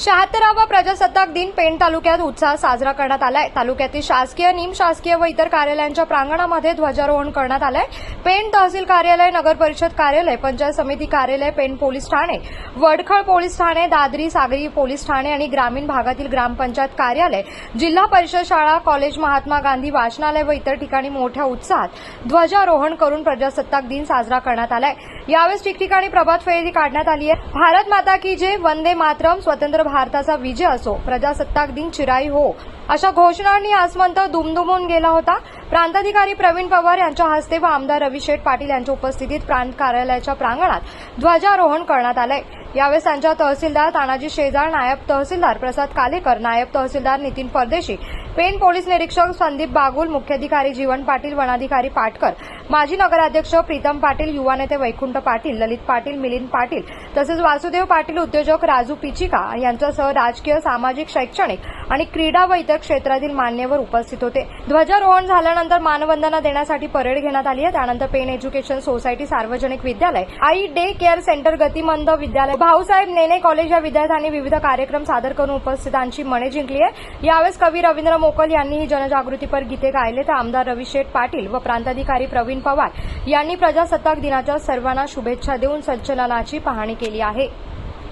शहात्तरावा प्रजासत्ताक दिन पेण तालुक्यात उत्साहात साजरा करण्यात आलाय. तालुक्यातील शासकीय निमशासकीय व इतर कार्यालयांच्या प्रांगणामध्ये ध्वजारोहण करण्यात आलंय. पेण तहसील कार्यालय नगर परिषद कार्यालय पंचायत समिती कार्यालय पेण पोलीस ठाणे वडखळ पोलीस ठाणे दादरी सागरी पोलीस ठाणे आणि ग्रामीण भागातील ग्रामपंचायत कार्यालय जिल्हा परिषद शाळा कॉलेज महात्मा गांधी वाचनालय व इतर ठिकाणी मोठ्या उत्साहात ध्वजारोहण करून प्रजासत्ताक दिन साजरा करण्यात आलाय. यावेळेस ठिकठिकाणी प्रभात फेरी काढण्यात आली आहे. भारत माता की जय वंदे मातरम स्वतंत्र भारताचा विजय असो प्रजासत्ताक दिन चिराई हो अशा घोषणांनी आसमंत दुमदुमून गेला होता. प्रांताधिकारी प्रवीण पवार यांच्या हस्ते व आमदार रवी शेठ पाटील यांच्या उपस्थितीत प्रांत कार्यालयाच्या प्रांगणात ध्वजारोहण करण्यात आलंय. यावेळेस त्यांच्या तहसीलदार तानाजी शेजार नायब तहसीलदार प्रसाद कालेकर नायब तहसीलदार नितीन परदेशी पेण पोलीस निरीक्षक संदीप बागुल मुख्याधिकारी जीवन पाटील वनाधिकारी पाटकर माजी नगराध्यक्ष प्रीतम पाटील युवा नेते वैकुंठ पाटील ललित पाटील मिलिंद पाटील तसेच वासुदेव पाटील उद्योजक राजू पिचिका यांच्यासह राजकीय सामाजिक शैक्षणिक आणि क्रीडा व इतर क्षेत्रातील मान्यवर उपस्थित होते. ध्वजारोहण झाल्यानंतर मानवंदना देण्यासाठी परेड घेण्यात आली आहे. त्यानंतर पेन एज्युकेशन सोसायटी सार्वजनिक विद्यालय आई डे केअर सेंटर गतिमंद विद्यालय भाऊसाहेब नेने कॉलेज या विद्यार्थ्यांनी विविध कार्यक्रम सादर करून उपस्थितांची मने जिंकली आहे यावेळेस कवी रवींद्र मोकल यांनीही जनजागृतीपर गीते गायले तर आमदार रवी शेठ पाटील व प्रांताधिकारी प्रवीण पवार यांनी प्रजासत्ताक दिनाच्या सर्वांना शुभेच्छा देऊन संचलनाची पाहणी केली आहे.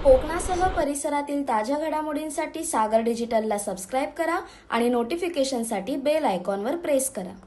कोकणासह परिसरातील ताज्या घडामोडींसाठी सागर डिजिटलला सबस्क्राईब करा आणि नोटिफिकेशनसाठी बेल आयकॉनवर प्रेस करा.